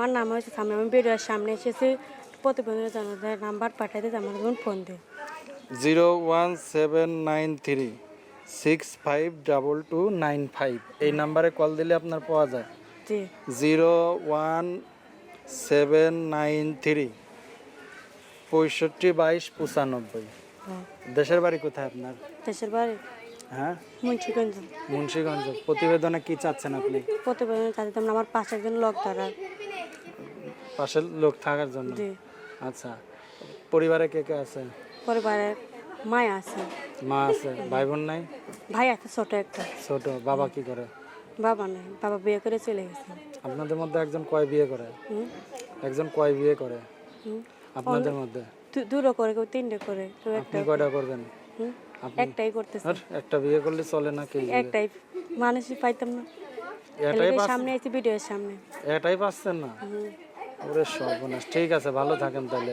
আমার নাম হচ্ছে সামনে আমি বেরোয়ার সামনে এসেছি। প্রতিবেদনের জন্য নাম্বার পাঠাইতে আমার বোন ফোন দে zero one seven nine three six five double two nine five. এই নাম্বারে কল দিলে আপনার পাওয়া যায়। জি। Zero one seven nine three পঁয়ষট্টি বাইশ পঁচানব্বই। হ্যাঁ। দেশের বাড়ি কোথায় আপনার? দেশের বাড়ি? হ্যাঁ? মুন্সিগঞ্জ। মুন্সিগঞ্জ। প্রতিবেদনে কি চাচ্ছেন আপনি? প্রতিবেদনে তোমরা আমার পাশে একজন লোক তারা পাশের লোক থাকার জন্য? জি। আচ্ছা পরিবারে কে কে আছে? পরিবারে মা আছে। মা আছে ভাই বোন নাই? ভাই আছে ছোট একটা। ছোট বাবা কি করে? বাবা নেই বাবা বিয়ে করে চলে গেছে। আপনাদের মধ্যে একজন কয় বিয়ে করে? হুম? একজন কয় বিয়ে করে? হুম। আপনাদের মধ্যে? দু- দুটো করে কেউ তিনটে করে কেউ একটা আপনি কয়টা করবেন? হুম? একটাই করতেছে। আর একটা বিয়ে করলে চলে না কি একটাই। মানুষই পাইতাম না। এটাই এলাকার সামনে এসে ভিডিওর সামনে। এটাই পাচ্ছেন না? হুম। ওরে সর্বনাশ। ঠিক আছে ভালো থাকেন তাহলে।